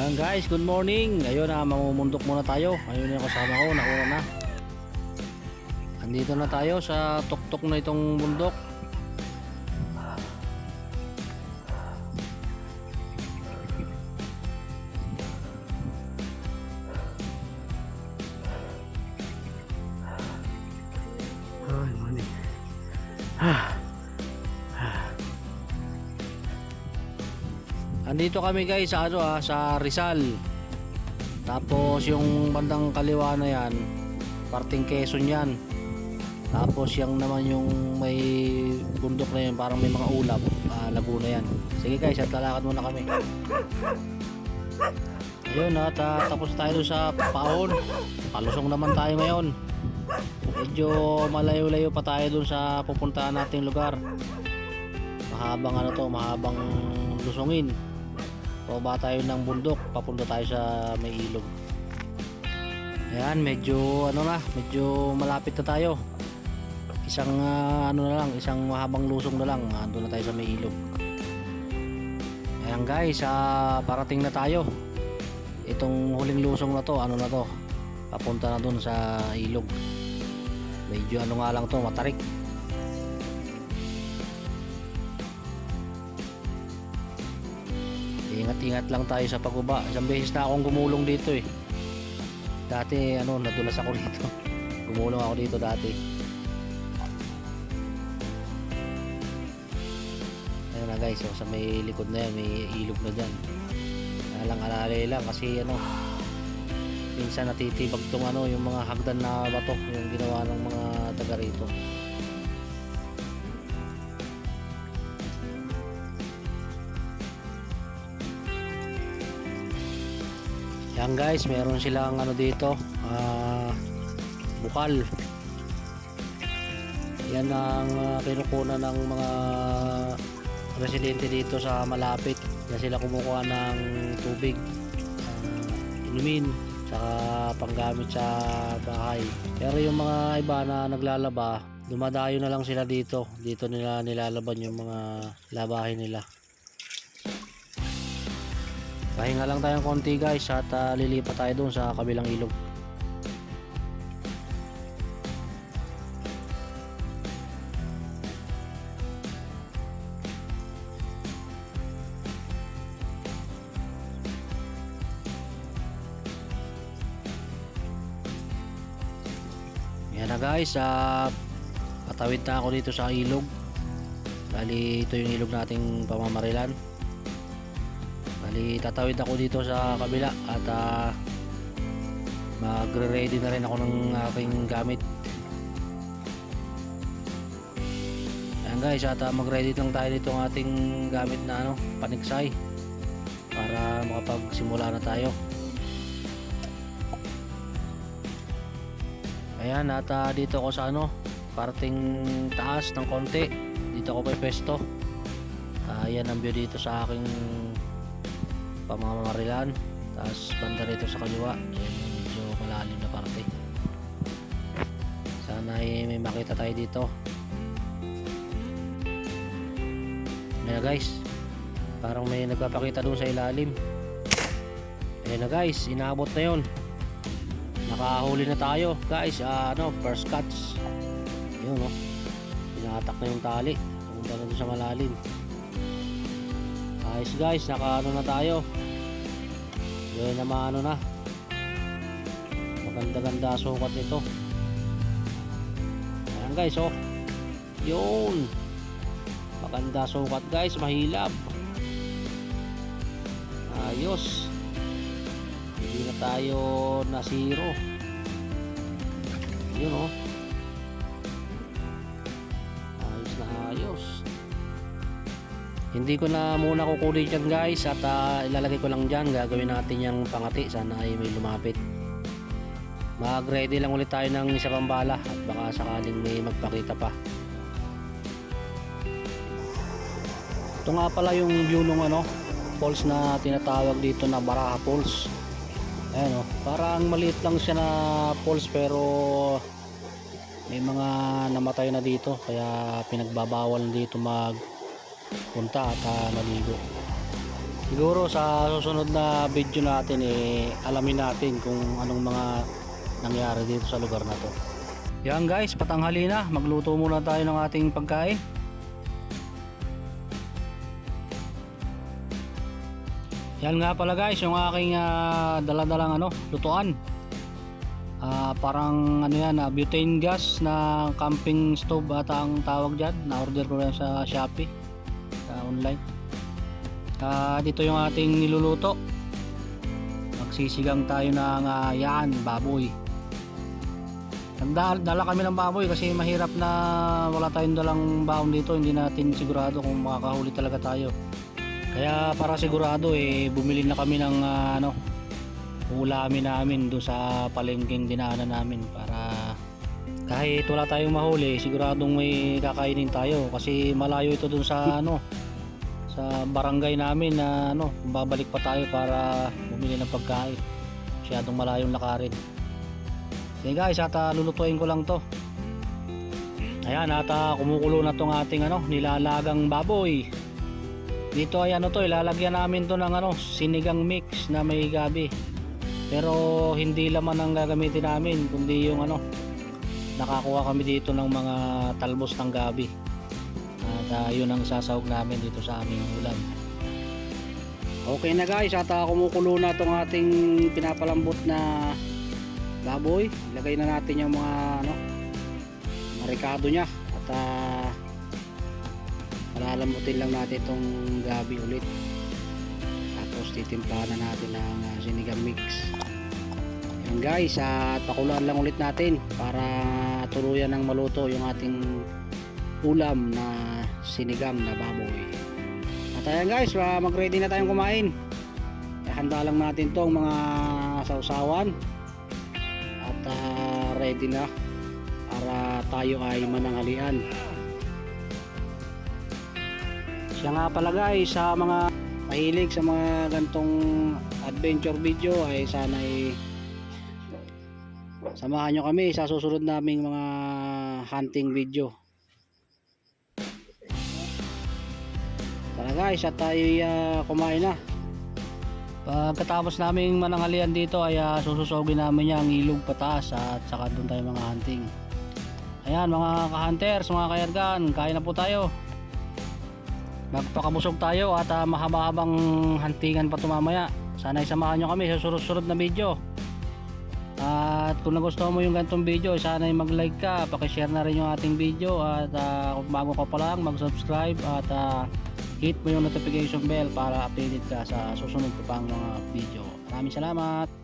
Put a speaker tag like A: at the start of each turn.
A: Yan guys, good morning. Ayun na, mamumundok muna tayo. Ayun yung kasama ko, nauna na. Andito na tayo sa tuktok na itong bundok. Andito kami guys sa ano ah, sa Rizal. Tapos yung bandang kaliwa na yan, parting Quezon yan. Tapos yung naman yung may bundok na yan, parang may mga ulap, ah, Laguna yan. Sige guys, at lalakad muna kami. Ayun at ah, tapos tayo sa Paon. Palusong naman tayo ngayon. Medyo malayo-layo pa tayo dun sa pupuntahan nating lugar. Mahabang ano to, mahabang lusungin. Pababa tayo ng bundok, papunta tayo sa may ilog. Ayan, medyo ano na, medyo malapit na tayo. Isang ah, ano na lang, isang mahabang lusong na lang, ando na tayo sa may ilog. Ayan guys, ah, parating na tayo. Itong huling lusong na to, ano na to, papunta na dun sa ilog. Medyo ano nga lang to, matarik. Ingat-ingat lang tayo sa paguba. Isang beses na akong gumulong dito eh. Dati ano, nadulas ako dito. Gumulong ako dito dati. Ayun na guys, oh, sa may likod na yan, may ilog na dyan. Alang alalay lang kasi ano, minsan natitibag tong ano, yung mga hagdan na bato, yung ginawa ng mga taga rito. Yan guys, meron silang ano dito, ah, bukal. Yan ang uh, kinukunan ng mga residente dito sa malapit na sila kumukuha ng tubig, ah, inumin, saka panggamit sa bahay. Pero yung mga iba na naglalaba, dumadayo na lang sila dito. Dito nila nilalaban yung mga labahin nila. Pahinga lang tayong konti guys at ah, lilipat tayo doon sa kabilang ilog. Yan na guys, ah, patawid na ako dito sa ilog. Bali ito yung ilog nating pamamarilan. Bali, tatawid ako dito sa kabila at uh, magre-ready na rin ako ng aking gamit. Ayan guys, at uh, mag-ready lang tayo dito ng ating gamit na ano, paniksay para makapagsimula na tayo. Ayan, at uh, dito ako sa ano, parting taas ng konti. Dito ako pepesto. Uh, ayan ang view dito sa aking pamamarilan tapos banda rito sa kaliwa. Yan yung medyo malalim na parte. Sana ay may makita tayo dito. Ayan na guys. Parang may nagpapakita doon sa ilalim. Ayan na guys. Inaabot na yun. Nakahuli na tayo guys. Ah, ano first catch yun oh. Pinatak na yung tali. Pumunta na doon sa malalim Ayos guys, naka ano na tayo. Yun naman ano na. Maganda-ganda sukat nito. Ayan guys, oh. Yun. Maganda sukat guys, mahilap. Ayos. Hindi na tayo na zero. Yun oh. Hindi ko na muna kukunin dyan guys at ah, ilalagay ko lang dyan. Gagawin natin yung pangati. Sana ay may lumapit. Mag-ready lang ulit tayo ng isa pang bala at baka sakaling may magpakita pa. Ito nga pala yung view ng ano, falls na tinatawag dito na Baraha Falls. Ayan o, parang maliit lang siya na falls pero may mga namatay na dito kaya pinagbabawal dito mag punta at uh, maligo Siguro sa susunod na video natin eh alamin natin kung anong mga nangyari dito sa lugar na to. Yan guys, patanghali na. Magluto muna tayo ng ating pagkain. Yan nga pala guys, yung aking ah, daladalang ano, lutuan. Ah, parang ano yan, ah, butane gas na camping stove ata ang tawag dyan. Na-order ko yan sa Shopee, online. Ah, dito yung ating niluluto. Magsisigang tayo ng ah, yan, baboy. Nagdala dala kami ng baboy kasi mahirap na wala tayong dalang baon dito. Hindi natin sigurado kung makakahuli talaga tayo. Kaya para sigurado eh bumili na kami ng ah, ano ulamin namin doon sa palengking dinaanan namin para kahit wala tayong mahuli siguradong may kakainin tayo kasi malayo ito doon sa ano sa barangay namin na ano babalik pa tayo para bumili ng pagkain. Masyadong malayong lakarin. Sige guys at ah, lulutuin ko lang to. Ayan at ah, kumukulo na tong ating ano nilalagang baboy. Dito ay ano to ilalagyan namin to ng ano sinigang mix na may gabi. Pero hindi laman ang gagamitin namin kundi yung ano nakakuha kami dito ng mga talbos ng gabi ah, yun ang sasahog namin dito sa aming ulam okay na guys. At ah, kumukulo na tong ating pinapalambot na baboy. Ilagay na natin yung mga ano marikado nya at ah, palalambutin lang natin itong gabi ulit. Tapos titimplahan na natin ng ah, sinigang mix. Yan guys. At pakuluan lang ulit natin para tuluyan ng maluto yung ating ulam na sinigang na baboy. At ayan guys mag ready na tayong kumain. Eh, handa lang natin tong mga sausawan at ah, ready na para tayo ay mananghalian siya nga pala guys sa mga mahilig sa mga gantong adventure video ay sana ay samahan nyo kami sa susunod naming mga hunting video guys at tayo ah, kumain na. Pagkatapos naming mananghalian dito ay uh, sususogin namin ang ilog pataas at saka doon tayo mga hunting. Ayan mga ka-hunters mga kayargan kain na po tayo. Magpakabusog tayo at uh, mahaba-habang hantingan pa tumamaya sana isamahan nyo kami sa sunod-sunod na video. At kung nagustuhan mo yung ganitong video sana ay mag like ka pakishare na rin yung ating video at uh, kung bago ka pa lang mag subscribe at uh, hit mo yung notification bell para updated ka sa susunod ko pang mga video. Maraming salamat